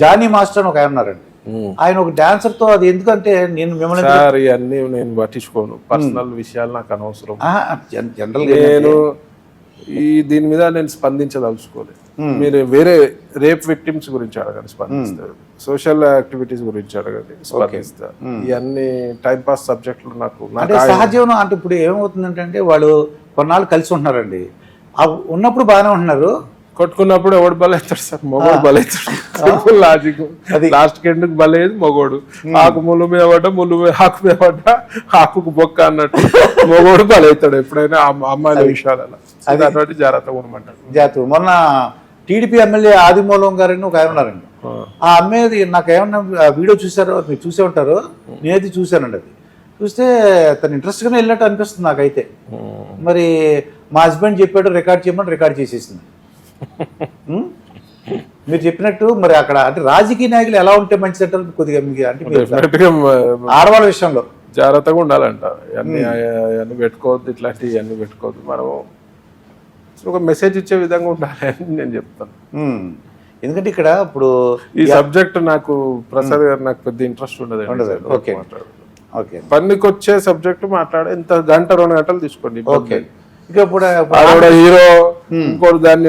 Johnny master ఒక ఆయన ఉన్నారండి. ఆయన ఒక డాన్సర్తో అది ఎందుకంటే నేను మిమ్మల్ని సార్ ఇవన్నీ నేను పట్టించుకోను. పర్సనల్ విషయాలు నాకు అనవసరం. జనరల్ నేను ఈ దీని మీద నేను స్పందించదలుచుకోలేదు. మీరు వేరే రేప్ విక్టిమ్స్ గురించి అడగండి స్పందిస్తారు. సోషల్ యాక్టివిటీస్ గురించి అడగండి స్పందిస్తారు. ఇవన్నీ టైం పాస్ సబ్జెక్టులు నాకు అంటే సహజీవనం అంటే ఇప్పుడు ఏమవుతుందంటే వాళ్ళు కొన్నాళ్ళు కలిసి ఉంటున్నారండి. ఉన్నప్పుడు బాగానే ఉంటున్నారు. కొట్టుకున్నప్పుడు ఎవడు బలవుతాడు సార్? మొగోడు బలవుతాడు లాజిక్. లాస్ట్ ఎండ్కి బలేదు మొగోడు. ఆకు ముళ్ళు మీద పడ్డ ముళ్ళు మీద ఆకు మీద పడ్డ ఆకుకు బొక్క అన్నట్టు మొగోడు బలవుతాడు ఎప్పుడైనా అమ్మ- అమ్మాయిల విషయాలలో. అటువంటి జాగ్రత్తగా ఉండమంటాడు జాతు మొన్న టీడీపీ ఎమ్మెల్యే ఆదిమూలం గారని ఒక ఆయన ఉన్నారండి. ఆ. అమ్మాయి నాకు ఏమన్నా వీడియో చూసారో మీరు చూసే ఉంటారు? నేనైతే చూశానండి అది. చూస్తే తను ఇంట్రెస్ట్గానే వెళ్ళినట్టు అనిపిస్తుంది నాకైతే. మరి మా హస్బెండ్ చెప్పాడు రికార్డ్ చేయమని రికార్డ్ చేసేసింది? మీరు చెప్పినట్టు మరి అక్కడ అంటే రాజకీయ నాయకులు ఎలా ఉంటే మంచిది అంటారు? కొద్దిగా మీకు అంటే ఆడవాళ్ళ విషయంలో. జాగ్రత్తగా ఉండాలంట. అన్ని పెట్టుకోవద్దు ఇట్లాంటివి ఇవన్నీ పెట్టుకోవద్దు. మనము ఒక మెసేజ్ ఇచ్చే విధంగా ఉండాలి అని నేను చెప్తాను. ఎందుకంటే ఇక్కడ ఇప్పుడు ఈ సబ్జెక్ట్ నాకు ప్రసాద్ గారు నాకు పెద్ద ఇంట్రెస్ట్ ఉండదు. ఓకే. ఓకే. పనికి వచ్చే సబ్జెక్ట్ మాట్లాడే ఇంత గంట రెండు గంటలు తీసుకోండి ఓకే. ఇక ఇప్పుడు ఆవిడ హీరో ఇంకోటి దాన్ని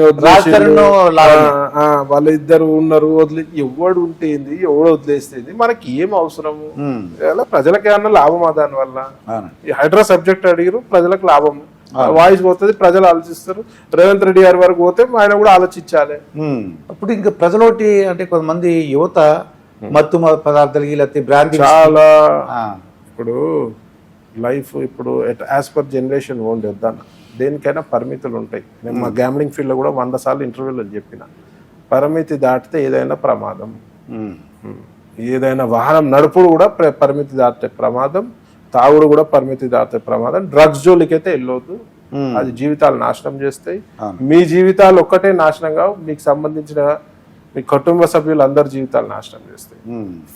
ఆ, వాళ్ళిద్దరు ఉన్నారు వదిలే ఎవడు ఉంటేంది ఎవడు వదిలేస్తేంది మనకి ఏం అవసరము ప్రజలకి ఏమన్నా లాభమా దాని వల్ల? హైడ్రా సబ్జెక్ట్ అడిగారు ప్రజలకు లాభం. వాయిస్ పోతుంది ప్రజలు ఆలోచిస్తారు. రేవంత్ రెడ్డి గారి వరకు పోతే ఆయన కూడా ఆలోచించాలి. అప్పుడు ఇంకా ప్రజలోటి అంటే కొంతమంది యువత మత్తు పదార్థాలకి లేకపోతే బ్రాంతి చాలా. ఆ, ఇప్పుడు లైఫ్ ఇప్పుడు యాజ్ పర్ జనరేషన్ ఓన్ వద్దాను దేనికైనా పరిమితులు ఉంటాయి. నేను మా గ్యామ్లింగ్ ఫీల్డ్లో కూడా వంద సార్లు ఇంటర్వ్యూలో చెప్పిన. పరిమితి దాటితే ఏదైనా ప్రమాదం. ఏదైనా వాహనం నడుపుడు కూడా ప్ర- పరిమితి దాటితే ప్రమాదం. తాగుడు కూడా పరిమితి దాటితే ప్రమాదం. డ్రగ్స్ జోలికైతే వెళ్ళొద్దు. అది జీవితాలు నాశనం చేస్తాయి. మీ జీవితాలు ఒక్కటే నాశనం కావు. మీకు సంబంధించిన మీ కుటుంబ సభ్యులు అందరి జీవితాలు నాశనం చేస్తాయి.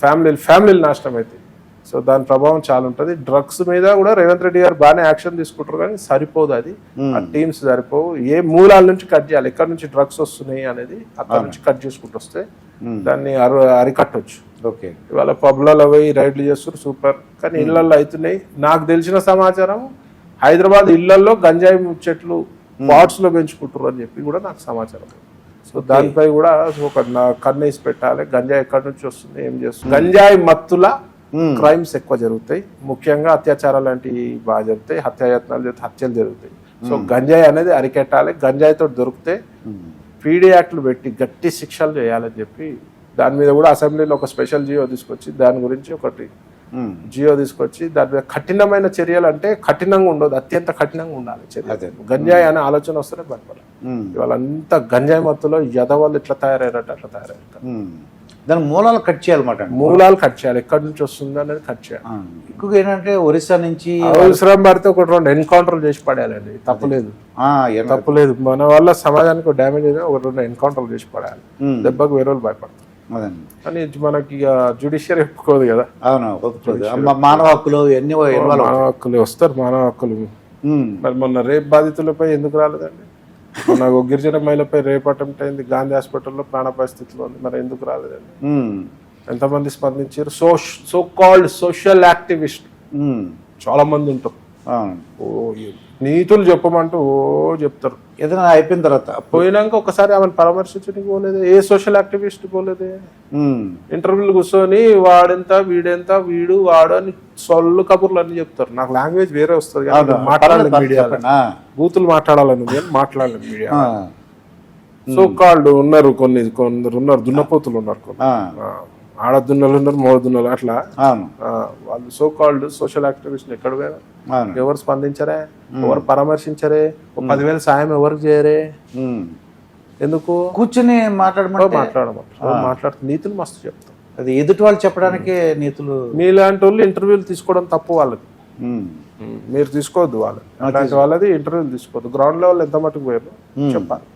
ఫ్యామిలీ ఫ్యామిలీలు నాశనం అవుతాయి. సో దాని ప్రభావం చాలా ఉంటుంది. డ్రగ్స్ మీద కూడా రేవంత్ రెడ్డి గారు బాగానే యాక్షన్ తీసుకుంటారు కానీ సరిపోదు అది. ఆ టీమ్స్ సరిపోవు. ఏ మూలాల నుంచి కట్ చేయాలి? ఎక్కడి నుంచి డ్రగ్స్ వస్తున్నాయి అనేది అక్కడ నుంచి కట్ చేసుకుంటూ వస్తే దాన్ని అరు అరికట్టొచ్చు. ఓకే. ఇవాళ పబ్లలో పోయి రైడ్లు చేస్తారు సూపర్. కానీ ఇళ్ళలో అవుతున్నాయి. నాకు తెలిసిన సమాచారం హైదరాబాద్ ఇళ్ళలో గంజాయి చెట్లు పాట్స్లో పెంచుకుంటారు అని చెప్పి కూడా నాకు సమాచారం. సో దానిపై కూడా ఒక కన్నేసి పెట్టాలి. గంజాయి ఎక్కడి నుంచి వస్తుంది ఏం చేస్తుంది? గంజాయి మత్తుల క్రైమ్స్ ఎక్కువ జరుగుతాయి. ముఖ్యంగా అత్యాచారాలు లాంటివి బాగా జరుగుతాయి. హత్యాయత్నాలు జరిగితే హత్యలు జరుగుతాయి. సో గంజాయి అనేది అరికెట్టాలి. గంజాయితో దొరికితే పీడీ యాక్ట్లు పెట్టి గట్టి శిక్షలు చేయాలని చెప్పి దాని మీద కూడా అసెంబ్లీలో ఒక స్పెషల్ జియో తీసుకొచ్చి దాని గురించి ఒకటి. జియో తీసుకొచ్చి దాని మీద కఠినమైన చర్యలు అంటే కఠినంగా ఉండదు. అత్యంత కఠినంగా ఉండాలి చర్య గంజాయి అనే ఆలోచన వస్తేనే. ఇవాళ అంతా గంజాయి మత్తులో యదవాళ్ళు ఎట్లా తయారయ్యారట అట్లా తయారయ్యారు. దాని మూలాలు కట్ చేయాలన్నమాట మూలాలు కట్ చేయాలి. ఎక్కడి నుంచి వస్తుంది అనేది కట్ చేయాలి. ఎక్కువగా ఏంటంటే ఒరిస్సా నుంచి అవసరం పడితే ఒకటి రెండు ఎన్కౌంటర్ చేసి పడేయాలండి. తప్పులేదు. తప్పులేదు. మన వల్ల సమాజానికి డ్యామేజ్ అయితే ఒక రెండు ఎన్కౌంటర్ చేసి పడేయాలి. ఉమ్. దెబ్బకు వేరే వాళ్ళు భయపడతారు. అదండి. కానీ మనకి జ్యుడిషియరీ ఒప్పుకోదు కదా. అవును మానవ హక్కులు ఎన్ని మానవ హక్కులు వస్తారు. మానవ హక్కులు. మరి మొన్న రేప్ బాధితులపై ఎందుకు రాలేదండి? ఒక గిరిజన మహిళపై రేప్ అటెంప్ట్ అయింది గాంధీ హాస్పిటల్లో ప్రాణాపాయ స్థితిలో ఉంది మరి ఎందుకు రాలేదండి. ఎంతమంది స్పందించారు so so called social activist. చాలా మంది ఉంటారు. ఓ నీతులు చెప్పమంటూ ఓ చెప్తారు. ఏదైనా అయిపోయిన తర్వాత పోయినాక ఒకసారి ఆమెను పరామర్శించడానికి పోలేదే. ఏ సోషల్ యాక్టివిస్ట్ పోలేదే. ఇంటర్వ్యూలు కూర్చొని వాడెంత వీడెంత వీడు వాడు అని సొల్లు కబుర్లు అన్ని చెప్తారు. నాకు లాంగ్వేజ్ వేరే వస్తుంది. మాట్లాడలేదు మీడియా. బూతులు మాట్లాడాలని మాట్లాడలేదు మీడియా. సో కాల్డ్ ఉన్నారు కొన్ని కొందరు ఉన్నారు దున్నపోతులు ఉన్నారు కొన్ని. ఆడ దున్నలు ఉన్నారు మోడ దున్నలు అట్లా వాళ్ళు సో కాల్డ్ సోషల్ యాక్టివిస్ట్ ఎక్కడ పోయారు ఎవరు స్పందించరే? ఎవరు పరామర్శించరే? పదివేల సాయం ఎవరికి చేయరే. ఎందుకు? కూర్చుని మాట్లాడమంటే మాట్లాడమంటారు? మాట్లాడుతూ నీతులు మస్తు చెప్తాం. అది ఎదుటి వాళ్ళు చెప్పడానికే నీతులు మీలాంటి వాళ్ళు ఇంటర్వ్యూలు తీసుకోవడం తప్పు వాళ్ళది. ఉమ్. మీరు తీసుకోవద్దు వాళ్ళు అలాంటి వాళ్ళది ఇంటర్వ్యూలు తీసుకోవద్దు. గ్రౌండ్ లెవెల్ ఎంత మటుకు పోయారు? చెప్పాలి.